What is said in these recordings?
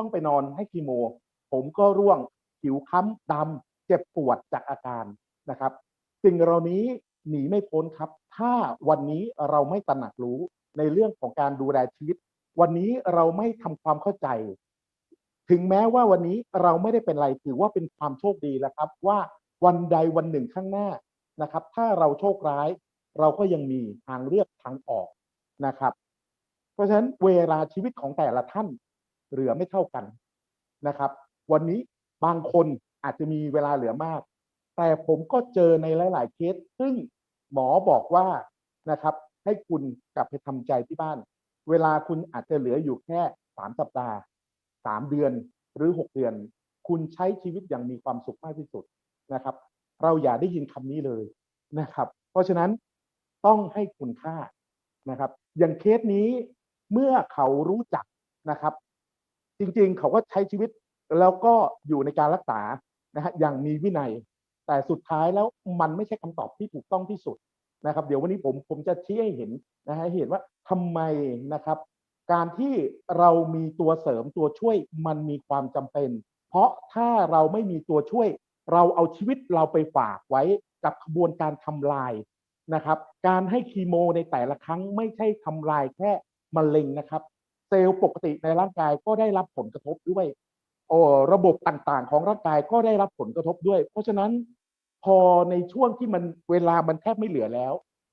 ต้องไปนอนให้คีโม ผมก็ร่วงผิวค้ำดำเจ็บปวดจากอาการนะครับสิ่งเหล่านี้หนีไม่พ้นครับ ถ้าวันนี้เราไม่ตระหนักรู้ในเรื่องของการดูแลชีวิต วันนี้เราไม่ทำความเข้าใจ ถึงแม้ว่าวันนี้เราไม่ได้เป็นไรถือว่าเป็นความโชคดีแล้วครับ ว่าวันใดวันหนึ่งข้างหน้านะครับ ถ้าเราโชคร้าย เราก็ยังมีทางเลือกทางออกนะครับ เพราะฉะนั้นเวลาชีวิตของแต่ละท่าน เหลือไม่เท่ากันนะครับ วันนี้บางคนอาจจะมีเวลาเหลือมาก แต่ผมก็เจอในหลาย ๆ เคส ซึ่งหมอบอกว่านะครับ ให้คุณกลับไปทำใจที่บ้าน เวลาคุณอาจจะเหลืออยู่แค่สามสัปดาห์สามเดือนหรือหกเดือน คุณใช้ชีวิตอย่างมีความสุขมากที่สุดนะครับ เราอย่าได้ยินคำนี้เลยนะครับ เพราะฉะนั้นต้องให้คุณค่านะครับ อย่างเคสนี้เมื่อเขารู้จักนะครับ จริงๆ เขาก็ใช้ชีวิตแล้วก็อยู่ในการรักษานะฮะอย่างมีวินัย แต่สุดท้ายแล้วมันไม่ใช่คำตอบที่ถูกต้องที่สุดนะครับ เดี๋ยววันนี้ผมผมจะชี้ให้เห็นนะฮะเห็นว่าทำไมนะครับ การที่เรามีตัวเสริมตัวช่วยมันมีความจำเป็น เพราะถ้าเราไม่มีตัวช่วย เราเอาชีวิตเราไปฝากไว้กับขบวนการทำลายนะครับ การให้คีโมในแต่ละครั้งไม่ใช่ทำลายแค่มะเร็งนะครับ เซลล์ปกติในร่างกายก็ได้รับผลกระทบด้วยโอ้ระบบต่างๆ ของร่างกายก็ได้รับผลกระทบด้วย เพราะฉะนั้นพอในช่วงที่มันเวลามันแทบไม่เหลือแล้ว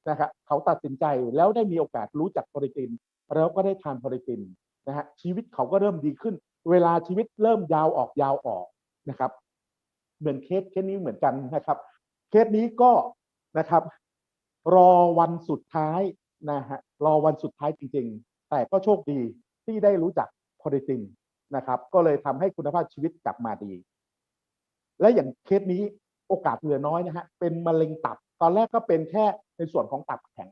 นะครับเขาตัดสินใจแล้วได้มีโอกาสรู้จักโปรตีนแล้วก็ได้ทานโปรตีนนะฮะชีวิตเขาก็เริ่มดีขึ้น เวลาชีวิตเริ่มยาวออกยาวออกนะครับ เหมือนเคสเคสนี้เหมือนกันนะครับ เคสนี้ก็นะครับ รอวันสุดท้ายนะฮะรอวันสุดท้ายจริง ๆ แต่ก็โชคดี ที่ได้รู้จักโปรตีนนะครับ ก็เลยทำให้คุณภาพชีวิตกลับมาดี และอย่างเคสนี้โอกาสเหลือน้อยนะฮะเป็นมะเร็งตับ ตอนแรกก็เป็นแค่ในส่วนของตับแข็ง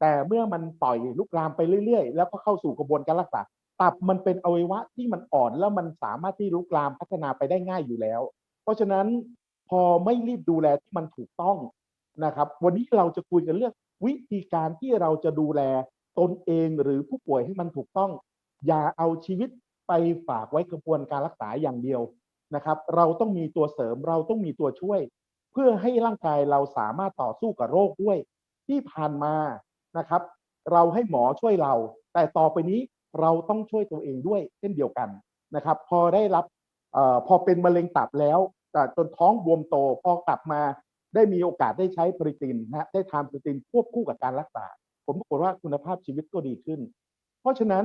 แต่เมื่อมันปล่อยลุกลามไปเรื่อยๆ แล้วก็เข้าสู่กระบวนการรักษาตับมันเป็นอวัยวะที่มันอ่อนแล้วมันสามารถที่ลุกลามพัฒนาไปได้ง่ายอยู่แล้ว เพราะฉะนั้นพอไม่รีบดูแลที่มันถูกต้องนะครับ วันนี้เราจะคุยกันเรื่องวิธีการที่เราจะดูแลตนเองหรือผู้ป่วยให้มันถูกต้อง อย่าเอาชีวิตไปฝากไว้กระบวนการรักษาอย่างเดียวนะครับ เราต้องมีตัวเสริมเราต้องมีตัวช่วย เพื่อให้ร่างกายเราสามารถต่อสู้กับโรคด้วย ที่ผ่านมานะครับ เราให้หมอช่วยเรา แต่ต่อไปนี้เราต้องช่วยตัวเองด้วยเช่นเดียวกันนะครับ พอได้รับออพอเป็นมะเร็งตับแล้วแต่จนท้องบวมโตพอกลับมาได้มีโอกาสได้ใช้โปรตีนนะได้ทานโปรตีนควบคู่กับการรักษา ผมปรากฏว่าคุณภาพชีวิตก็ดีขึ้น เพราะฉะนั้น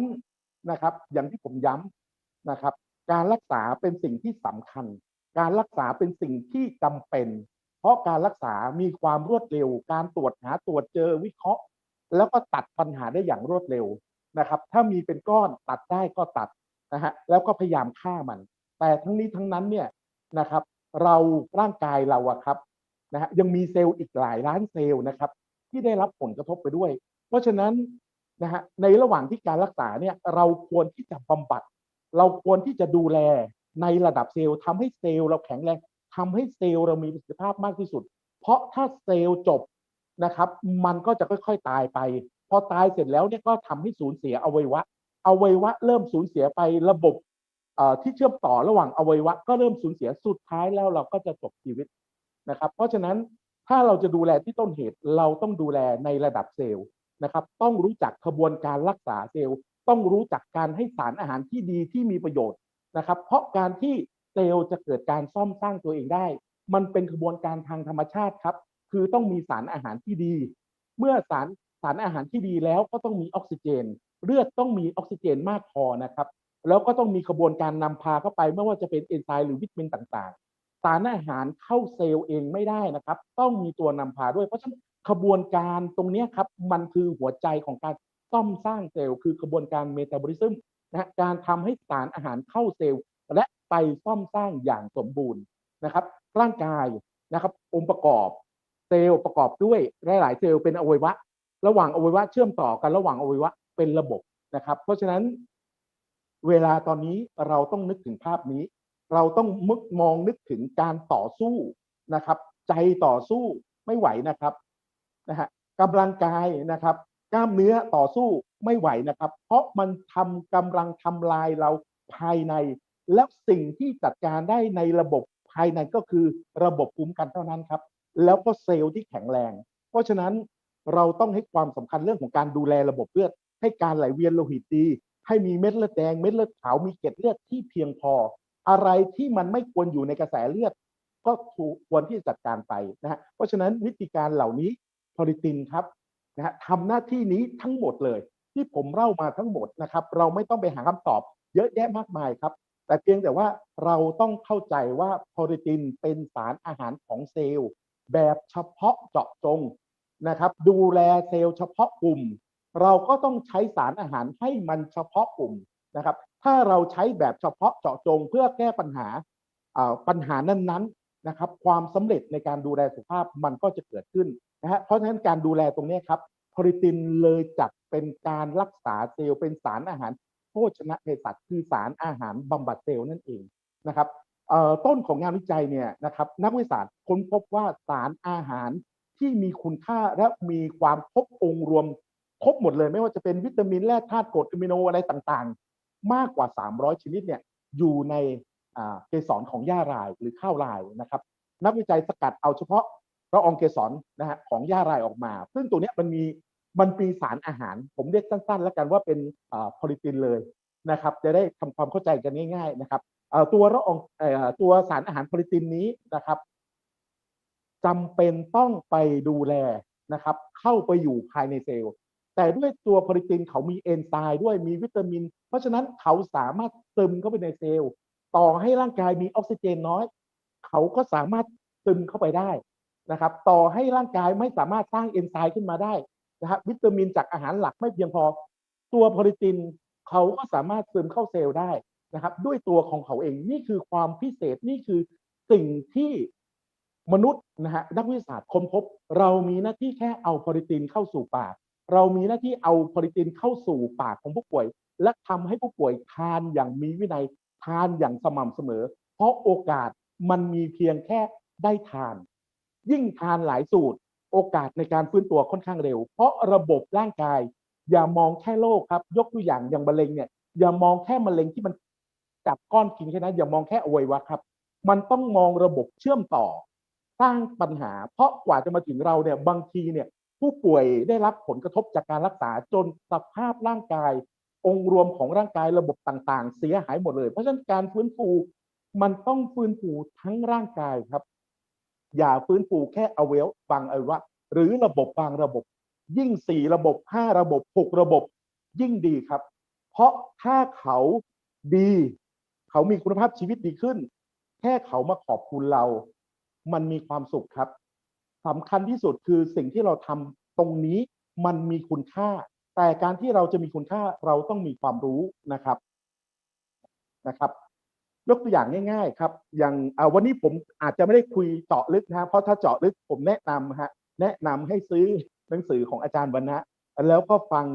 นะครับ อย่างที่ผมย้ำนะครับ การรักษาเป็นสิ่งที่สำคัญ การรักษาเป็นสิ่งที่จำเป็น เพราะการรักษามีความรวดเร็ว การตรวจหาตรวจเจอวิเคราะห์ แล้วก็ตัดปัญหาได้อย่างรวดเร็วนะครับ ถ้ามีเป็นก้อนตัดได้ก็ตัดนะฮะแล้วก็พยายามฆ่ามัน แต่ทั้งนี้ทั้งนั้นเนี่ยนะครับ เราร่างกายเราอะครับนะฮะยังมีเซลล์อีกหลายล้านเซลล์นะครับ ที่ได้รับผลกระทบไปด้วย เพราะฉะนั้น นะฮะในระหว่างที่การรักษาเนี่ยเราควรที่จะบำบัด เราควรที่จะดูแลในระดับเซลล์ทำให้เซลล์เราแข็งแรงทำให้เซลล์เรามีประสิทธิภาพมากที่สุด เพราะถ้าเซลล์จบนะครับ มันก็จะค่อยๆตายไป พอตายเสร็จแล้วเนี่ยก็ทำให้สูญเสียอวัยวะอวัยวะเริ่มสูญเสียไประบบที่เชื่อมต่อระหว่างอวัยวะก็เริ่มสูญเสียสุดท้ายแล้วเราก็จะจบชีวิตนะครับ เพราะฉะนั้นถ้าเราจะดูแลที่ต้นเหตุเราต้องดูแลในระดับเซลล์ นะครับ ต้องรู้จักกระบวนการรักษาเซลล์ ต้องรู้จักการให้สารอาหารที่ดีที่มีประโยชน์นะครับ เพราะการที่เซลล์จะเกิดการซ่อมสร้างตัวเองได้ มันเป็นกระบวนการทางธรรมชาติครับ คือต้องมีสารอาหารที่ดี เมื่อสารสารอาหารที่ดีแล้วก็ต้องมีออกซิเจน เลือดต้องมีออกซิเจนมากพอนะครับ แล้วก็ต้องมีกระบวนการนำพาเข้าไปไม่ว่าจะเป็นเอนไซม์หรือวิตามินต่างๆ สารอาหารเข้าเซลล์เองไม่ได้นะครับ ต้องมีตัวนำพาด้วยเพราะฉะนั้น ขบวนการตรงนี้ครับมันคือหัวใจของการซ่อมสร้างเซลล์คือกระบวนการเมตาบอลิซึมนะการทำให้สารอาหารเข้าเซลล์ และไปซ่อมสร้างอย่างสมบูรณ์นะครับ ร่างกายนะครับ องค์ประกอบเซลล์ประกอบด้วยหลายๆเซลล์เป็นอวัยวะ ระหว่างอวัยวะเชื่อมต่อกันระหว่างอวัยวะเป็นระบบนะครับ เพราะฉะนั้นเวลาตอนนี้เราต้องนึกถึงภาพนี้ เราต้องมึกมองนึกถึงการต่อสู้นะครับ ใจต่อสู้ไม่ไหวนะครับ นะฮะกำลังกายนะครับ กล้ามเนื้อต่อสู้ไม่ไหวนะครับ เพราะมันทำกำลังทำลายเราภายใน แล้วสิ่งที่จัดการได้ในระบบภายในก็คือระบบภูมิคุ้มกันเท่านั้นครับ แล้วก็เซลล์ที่แข็งแรง เพราะฉะนั้นเราต้องให้ความสำคัญเรื่องของการดูแลระบบเลือด ให้การไหลเวียนโลหิตดี ให้มีเม็ดเลือดแดงเม็ดเลือดขาวมีเกล็ดเลือดที่เพียงพอ อะไรที่มันไม่ควรอยู่ในกระแสเลือด ก็ถูกควรที่จะจัดการไปนะฮะเพราะฉะนั้นวิธีการเหล่านี้ พอริตินครับนะฮะทำหน้าที่นี้ทั้งหมดเลย ที่ผมเล่ามาทั้งหมดนะครับ เราไม่ต้องไปหาคำตอบ เยอะแยะมากมายครับ แต่เพียงแต่ว่าเราต้องเข้าใจว่าพอริตินเป็นสารอาหารของเซลล์ แบบเฉพาะเจาะจงนะครับ ดูแลเซลล์เฉพาะกลุ่ม เราก็ต้องใช้สารอาหารให้มันเฉพาะกลุ่มนะครับ ถ้าเราใช้แบบเฉพาะเจาะจง เพื่อแก้ปัญหาอ่าปัญหานั้นๆนะครับ ความสำเร็จในการดูแลสุขภาพมันก็จะเกิดขึ้น นะฮะเพราะฉะนั้นการดูแลตรงนี้ครับพอริตินเลยจัดเป็นการรักษาเซลล์เป็นสารอาหารโภชนะเภสัชคือสารอาหารบำบัดเซลล์นั่นเองนะครับต้นของงานวิจัยเนี่ยนะครับนักวิทยาศาสตร์ค้นพบว่าสารอาหารที่มีคุณค่าและมีความครบองค์รวมครบหมดเลย ไม่ว่าจะเป็นวิตามินแร่ธาตุกรดอะมิโนอะไรต่างๆ มากกว่า 300 ชนิดเนี่ยอยู่ในเกสรของหญ้ารายหรือข้าวรายนะครับ นักวิจัยสกัดเอาเฉพาะ ละอองเกสรนะฮะของหญ้ารออกมา ซึ่งตัวเนี้ยมันมีมันมีสารอาหาร ผมเรียกสั้นๆ แล้วกันว่าเป็นโพลิตินเลยนะครับ จะได้ทำความเข้าใจกันง่าย ๆ นะครับอ่อตัวละอองอ่อตัวสารอาหารโพลิตินนี้นะครับจำเป็นต้องไปดูแลนะครับ เข้าไปอยู่ภายในเซลล์แต่ด้วยตัวโพลิตินเขามีเอนไซม์ด้วยมีวิตามิน เพราะฉะนั้นเขาสามารถซึมเข้าไปในเซลล์ ต่อให้ร่างกายมีออกซิเจนน้อย เขาก็สามารถซึมเข้าไปได้ นะครับ ต่อให้ร่างกายไม่สามารถสร้างเอนไซม์ขึ้นมาได้นะครับวิตามินจากอาหารหลักไม่เพียงพอ ตัวโพลิตินเขาก็สามารถซึมเข้าเซลล์ได้นะครับ ด้วยตัวของเขาเองนี่คือความพิเศษนี่คือสิ่งที่มนุษย์นะฮะนักวิทยาศาสตร์ค้นพบ เรามีหน้าที่แค่เอาโพลิตินเข้าสู่ปาก เรามีหน้าที่เอาโพลิตินเข้าสู่ปากของผู้ป่วย และทำให้ผู้ป่วยทานอย่างมีวินัยทานอย่างสม่ำเสมอ เพราะโอกาสมันมีเพียงแค่ได้ทาน ยิ่งทานหลายสูตร โอกาสในการฟื้นตัวค่อนข้างเร็ว เพราะระบบร่างกาย อย่ามองแค่โรคครับ ยกตัวอย่างอย่างมะเร็งเนี่ยอย่ามองแค่มะเร็งที่มันจับก้อนกินแค่นั้นอย่ามองแค่อวัยวะครับ มันต้องมองระบบเชื่อมต่อ สร้างปัญหา เพราะกว่าจะมาถึงเราเนี่ยบางทีเนี่ยผู้ป่วยได้รับผลกระทบจากการรักษาจนสภาพร่างกาย องค์รวมของร่างกายระบบต่างๆ เสียหายหมดเลย เพราะฉะนั้นการฟื้นฟูมันต้องฟื้นฟูทั้งร่างกายครับ อย่าฟื้นฟูแค่เอาเวลบางอวัยวะหรือระบบบางระบบ ยิ่งสี่ระบบห้าระบบหกระบบ ยิ่งดีครับ เพราะถ้าเขาดี เขามีคุณภาพชีวิตดีขึ้น แค่เขามาขอบคุณเรา มันมีความสุขครับสำคัญที่สุดคือสิ่งที่เราทำตรงนี้มันมีคุณค่า แต่การที่เราจะมีคุณค่าเราต้องมีความรู้นะครับนะครับ ยกตัวอย่างง่ายๆครับ อย่างาวันนี้ผมอาจจะไม่ได้คุยเจาะลึกนะเพราะถ้าเจาะลึกผมแนะนำฮะแนะนำให้ซื้อหนังสือของอาจารย์วรรณะ แล้วก็ฟัง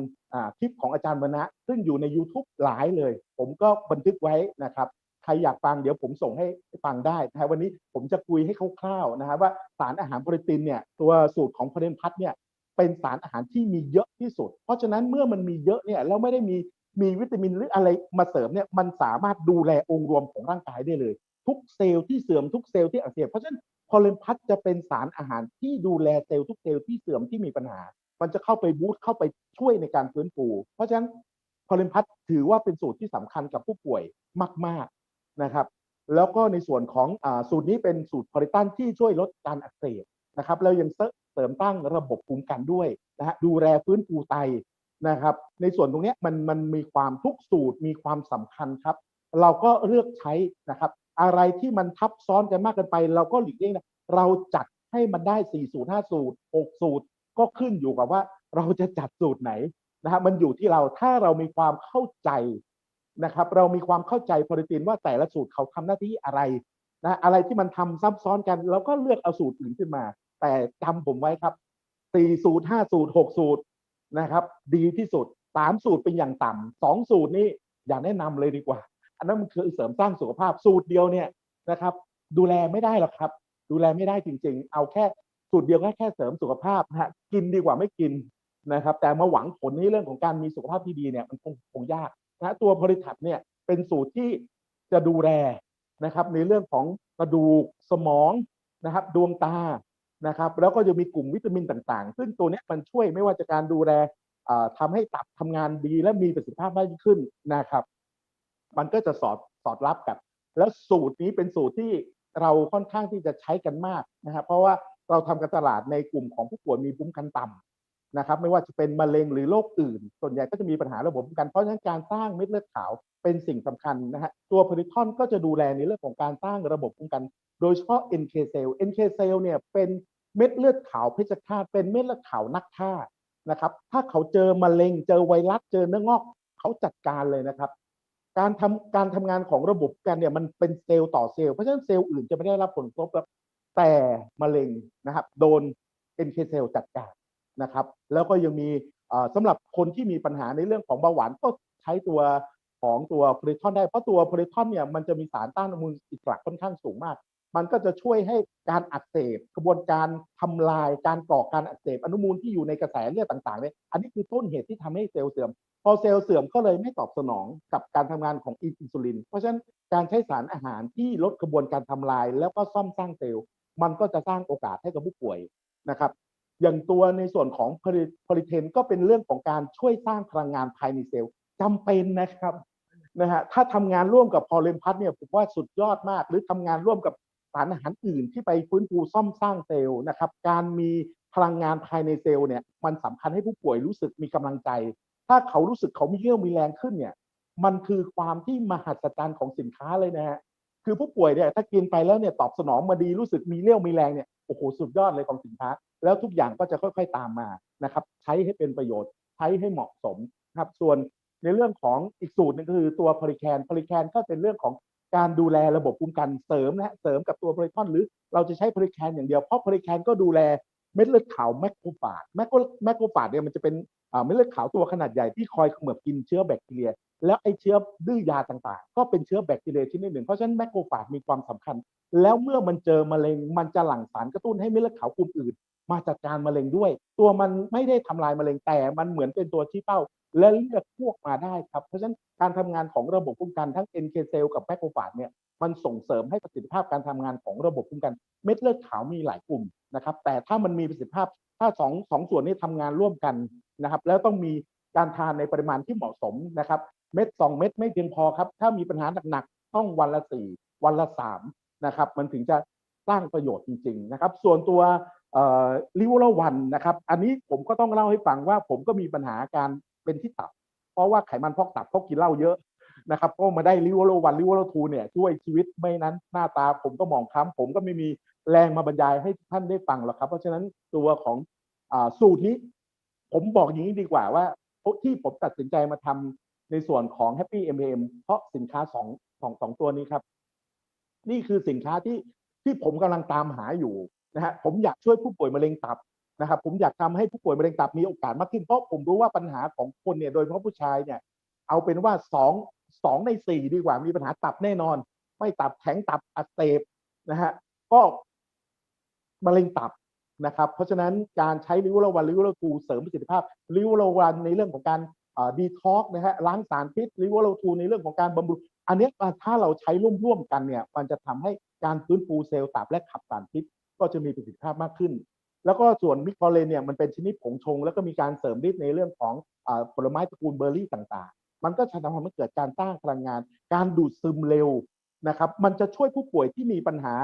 คลิปของอาจารย์วรรณะ ซึ่งอยู่ใน YouTube หลายเลย ผมก็บันทึกไว้นะครับใครอยากฟังเดี๋ยวผมส่งให้ฟังได้นะวันนี้ผมจะคุยให้คร่าวๆนะครับว่าสารอาหารโปรตีนเนี่ยตัวสูตรของพเรนพัฒเนี่ยเป็นสารอาหารที่มีเยอะที่สุด เพราะฉะนั้นเมื่อมันมีเยอะเนี่ยแล้วไม่ได้มี มีวิตามินหรืออะไรมาเสริมเนี่ยมันสามารถดูแลองค์รวมของร่างกายได้เลย ทุกเซลล์ที่เสื่อมทุกเซลล์ที่อักเสบเพราะฉะนั้นพอเลนพัทจะเป็นสารอาหารที่ดูแลเซลล์ทุกเซลล์ที่เสื่อมที่มีปัญหา มันจะเข้าไปบูสต์เข้าไปช่วยในการฟื้นฟูเพราะฉะนั้นพอเลนพัทถือว่าเป็นสูตรที่สำคัญกับผู้ป่วยมาก ๆนะครับ แล้วก็ในส่วนของอสูตรนี้เป็นสูตรพอลิตันที่ช่วยลดการอักเสบนะครับแล้วยังเสริมตั้งระบบภูมิกันด้วยนะฮะดูแลฟื้นฟูไต นะครับ ในส่วนตรงนี้มันมันมีความทุกสูตรมีความสำคัญครับ เราก็เลือกใช้นะครับ อะไรที่มันทับซ้อนกันมากเกินไป เราก็หลีกเลี่ยงนะเราจัดให้มันได้ 4 สูตร 5 สูตร 6 สูตร ก็ขึ้นอยู่กับว่าเราจะจัดสูตรไหนนะครับมันอยู่ที่เราถ้าเรามีความเข้าใจนะครับ เรามีความเข้าใจโปรตีนว่าแต่ละสูตรเขาทำหน้าที่อะไรนะอะไรที่มันทำซับซ้อนกันเราก็เลือกเอาสูตรอื่นขึ้นมา แต่จำผมไว้ครับ 4 สูตร 5 สูตร 6 สูตร นะครับ ดีที่สุด3สูตรเป็นอย่างต่ำสองสูตรนี้อย่าแนะนำเลยดีกว่า อันนั้นมันคือเสริมสร้างสุขภาพสูตรเดียวเนี่ยนะครับ ดูแลไม่ได้หรอกครับ ดูแลไม่ได้จริง ๆ เอาแค่สูตรเดียวแค่แค่เสริมสุขภาพนะฮะกินดีกว่าไม่กินนะครับ แต่มาหวังผลในเรื่องของการมีสุขภาพที่ดีเนี่ยมันคงคงยากนะตัวผลิตภัณฑ์เนี่ยเป็นสูตรที่จะดูแลนะครับ ในเรื่องของกระดูกสมองนะครับ ดวงตา นะครับแล้วก็จะมีกลุ่มวิตามินต่างๆ ซึ่งตัวนี้มันช่วยไม่ว่าจะการดูแลเอ่อทำให้ตับทำงานดีและมีประสิทธิภาพมากยิ่งขึ้นนะครับ มันก็จะสอดสอดรับกับ แล้วสูตรนี้เป็นสูตรที่เราค่อนข้างที่จะใช้กันมากนะครับเพราะว่าเราทำการตลาดในกลุ่มของผู้ป่วยมีภูมิคุ้มกันต่ำ นะครับไม่ว่าจะเป็นมะเร็งหรือโรคอื่น ส่วนใหญ่ก็จะมีปัญหาระบบกันเพราะฉะนั้นการสร้างเม็ดเลือดขาวเป็นสิ่งสำคัญนะฮะตัวผลิตอนก็จะดูแลในเรื่องของการสร้างระบบภูมิคุ้มกัน โดยเฉพาะ NK cell NK cell เนี่ยเป็นเม็ดเลือดขาวเพชฌฆาตเป็นเม็ดเลือดขาวนักฆ่านะครับถ้าเขาเจอมะเร็งเจอไวรัสเจอเนื้องอกเขาจัดการเลยนะครับการทำการทำงานของระบบกันเนี่ยมันเป็นเซลล์ต่อเซลล์เพราะฉะนั้นเซลล์อื่นจะไม่ได้รับผลกระทบครับแต่มะเร็งนะครับโดน NK cell จัดการ นะครับ แล้วก็ยังมีเอ่อสำหรับคนที่มีปัญหาในเรื่องของเบาหวานก็ใช้ตัวของตัวโพลิทอนได้ เพราะตัวโพลิทอนเนี่ยมันจะมีสารต้านอนุมูลอิสระค่อนข้างสูงมาก มันก็จะช่วยให้การอักเสบกระบวนการทำลายการก่อการอักเสบอนุมูลที่อยู่ในกระแสเลือดต่างๆเนี่ยอันนี้คือต้นเหตุที่ทำให้เซลล์เสื่อม พอเซลล์เสื่อมก็เลยไม่ตอบสนองกับการทำงานของอินซูลิน เพราะฉะนั้นการใช้สารอาหารที่ลดกระบวนการทำลาย แล้วก็ซ่อมสร้างเซลล์มันก็จะสร้างโอกาสให้กับผู้ป่วยนะครับ อย่างตัวในส่วนของโพลิเทนก็เป็นเรื่องของการช่วยสร้างพลังงานภายในเซลล์จำเป็นนะครับนะฮะถ้าทำงานร่วมกับพอเลมพัทเนี่ยผมว่าสุดยอดมาก หรือทำงานร่วมกับสารอาหารอื่นที่ไปฟื้นฟูซ่อมสร้างเซลล์นะครับ การมีพลังงานภายในเซลล์เนี่ยมันสำคัญให้ผู้ป่วยรู้สึกมีกำลังใจ ถ้าเขารู้สึกเขามีเรี่ยวมีแรงขึ้นเนี่ย มันคือความที่มหัศจรรย์ของสินค้าเลยนะฮะคือผู้ป่วยเนี่ยถ้ากินไปแล้วเนี่ยตอบสนองมาดีรู้สึกมีเรี่ยวมีแรงเนี่ย โอ้โหสุดยอดเลยของสินค้า แล้วทุกอย่างก็จะค่อย ๆตามมานะครับ ใช้ให้เป็นประโยชน์ใช้ให้เหมาะสมนะครับส่วนในเรื่องของอีกสูตรนึงก็คือตัวพลิแคนพลิแคนก็เป็นเรื่องของการดูแลระบบภูมิคุ้มกันเสริมนะฮะเสริมกับตัวโพลิทอนหรือเราจะใช้พลิแคนอย่างเดียวเพราะพลิแคนก็ดูแลเม็ดเลือดขาวแมกโครฟาจแมกโครแมกโครฟาจเนี่ยมันจะเป็นเม็ดเลือดขาวตัวขนาดใหญ่ที่คอยเขมือบกินเชื้อแบคทีเรีย แล้วไอ้เชื้อดื้อยาต่างๆ ก็เป็นเชื้อแบคทีเรียชนิดหนึ่ง เพราะฉะนั้นแมคโครฟาจมีความสำคัญ แล้วเมื่อมันเจอมะเร็ง มันจะหลั่งสารกระตุ้นให้เม็ดเลือดขาวกลุ่มอื่น มาจัดการมะเร็งด้วย ตัวมันไม่ได้ทำลายมะเร็งแต่มันเหมือนเป็นตัวชี้เป้า และเลือกพวกมาได้ครับ เพราะฉะนั้นการทำงานของระบบภูมิคุ้มกันทั้ง NK เซลกับแมคโครฟาจเนี่ยมันส่งเสริมให้ประสิทธิภาพการทำงานของระบบภูมิคุ้มกันเม็ดเลือดขาวมีหลายกลุ่มนะครับแต่ถ้ามันมีประสิทธิภาพถ้าสองสองส่วนนี้ทำงานร่วมกันนะครับแล้วต้องมีการทานในปริมาณที่เหมาะสมนะครับ เม็ดสองเม็ดไม่เพียงพอครับ ถ้ามีปัญหาหนักๆต้องวันละสี่วันละสามนะครับ มันถึงจะสร้างประโยชน์จริง ๆ นะครับ ส่วนตัวลิเวอร์วันนะครับ อันนี้ผมก็ต้องเล่าให้ฟังว่า ผมก็มีปัญหาการเป็นที่ตับ เพราะว่าไขมันพอกตับเพราะกินเหล้าเยอะนะครับก็มาได้ลิเวอร์วันลิเวอร์ทูเนี่ยช่วยชีวิตไม่นั้นหน้าตาผมก็หมองคล้ำผมก็ไม่มีแรงมาบรรยายให้ท่านได้ฟังหรอกครับ เพราะฉะนั้นตัวของอสูตรนี้ ผมบอกอย่างนี้ดีกว่าว่าที่ผมตัดสินใจมาทำ ในส่วนของ Happy MAM เพราะสินค้าสองสองสองตัวนี้ครับ นี่คือสินค้าที่ที่ผมกำลังตามหาอยู่นะฮะผมอยากช่วยผู้ป่วยมะเร็งตับนะครับ ผมอยากทำให้ผู้ป่วยมะเร็งตับมีโอกาสมากขึ้นเพราะผมรู้ว่าปัญหาของคนเนี่ยโดยเฉพาะผู้ชายเนี่ย เอาเป็นว่าสองสองในสี่ดีกว่ามีปัญหาตับแน่นอน ไม่ตับแข็งตับอักเสบนะฮะก็มะเร็งตับนะครับ เพราะฉะนั้นการใช้ลิวโรวันลิวโรทูเสริมประสิทธิภาพลิวโรวันในเรื่องของการ ดีท็อกนะฮะล้างสารพิษลิวโราทูในเรื่องของการบำรุงอันนี้ถ้าเราใช้ร่วมๆกันเนี่ยมันจะทำให้การฟื้นฟูเซลล์ตับและขับสารพิษ ก็จะมีประสิทธิภาพมากขึ้น แล้วก็ส่วนมิคอเลนเนี่ยมันเป็นชนิดผงชง แล้วก็มีการเสริมฤทธิ์ในเรื่องของผลไม้ตระกูลเบอร์รี่ต่างๆ มันก็จะทำให้เกิดการสร้างพลังงาน การดูดซึมเร็วนะครับมันจะช่วยผู้ป่วยที่มีปัญหา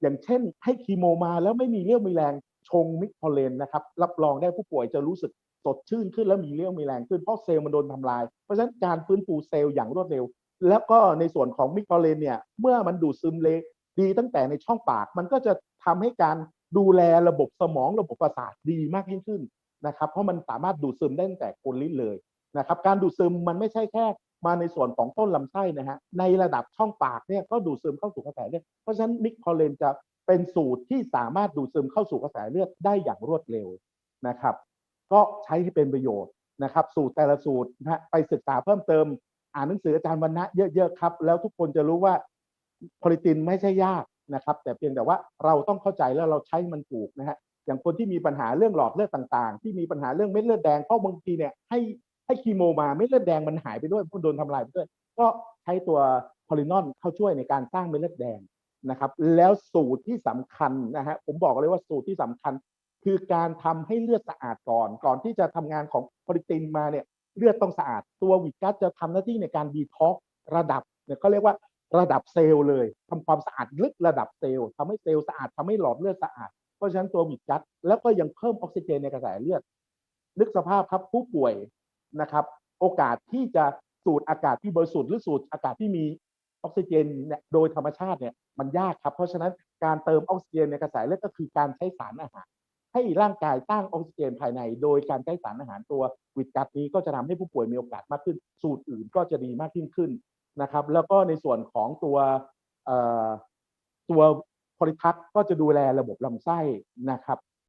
อย่างเช่น ให้คีโมมาแล้วไม่มีเรี่ยวมีแรงชงมิคอเลนนะครับรับรองได้ผู้ป่วยจะรู้สึก สดชื่นขึ้นแล้วมีเรี่ยวมีแรงขึ้นเพราะเซลล์มันโดนทำลาย เพราะฉะนั้นการฟื้นฟูเซลล์อย่างรวดเร็ว แล้วก็ในส่วนของมิคอเลนเนี่ยเมื่อมันดูดซึมเลยดีตั้งแต่ในช่องปาก มันก็จะทำให้การดูแลระบบสมองระบบประสาทดีมากยิ่งขึ้นนะครับเพราะมันสามารถดูดซึมได้ตั้งแต่คนลิ้นเลยนะครับการดูดซึมมันไม่ใช่แค่มาในส่วนของต้นลำไส้นะฮะในระดับช่องปากเนี่ยก็ดูดซึมเข้าสู่กระแสเลือดเพราะฉะนั้นมิคอเลนจะเป็นสูตรที่สามารถดูดซึมเข้าสู่กระแสเลือดได้อย่างรวดเร็วนะครับ ก็ใช้ให้เป็นประโยชน์นะครับ สูตรแต่ละสูตรนะฮะไปศึกษาเพิ่มเติม อ่านหนังสืออาจารย์วรรณะเยอะๆครับ แล้วทุกคนจะรู้ว่าโพลิตินไม่ใช่ยากนะครับ แต่เพียงแต่ว่าเราต้องเข้าใจแล้วเราใช้มันถูกนะฮะอย่างคนที่มีปัญหาเรื่องหลอดเลือดต่างๆ ที่มีปัญหาเรื่องเม็ดเลือดแดงเพราะบางทีเนี่ยให้ให้คีโมมาเม็ดเลือดแดงมันหายไปด้วยมันโดนทำลายไปด้วยก็ใช้ตัวโพอลินอลเข้าช่วยในการสร้างเม็ดเลือดแดงนะครับ แล้วสูตรที่สำคัญนะฮะผมบอกเลยว่าสูตรที่สำคัญ คือการทำให้เลือดสะอาดก่อน ก่อนที่จะทำงานของโปรตีนมาเนี่ยเลือดต้องสะอาดตัววิกัสจะทำหน้าที่ในการดีท็อกระดับเนี่ยเขาเรียกว่าระดับเซลล์เลยทำความสะอาดลึกระดับเซลล์ทำให้เซลล์สะอาดทำให้หลอดเลือดสะอาด เพราะฉะนั้นตัววิกัสแล้วก็ยังเพิ่มออกซิเจนในกระแสเลือดนึกสภาพครับผู้ป่วยนะครับ โอกาสที่จะสูดอากาศที่บริสุทธิ์หรือสูดอากาศที่มีออกซิเจนเนี่ยโดยธรรมชาติเนี่ยมันยากครับ เพราะฉะนั้นการเติมออกซิเจนในกระแสเลือดก็คือการใช้สารอาหาร ให้ร่างกายตั้งออกซิเจนภายใน โดยการใช้สารอาหารตัววิตกัดนี้ก็จะทำให้ผู้ป่วยมีโอกาสมากขึ้น สูตรอื่นก็จะดีมากยิ่งขึ้นนะครับ แล้วก็ในส่วนของตัวตัวพลิทัสก็จะดูแลระบบลำไส้นะครับ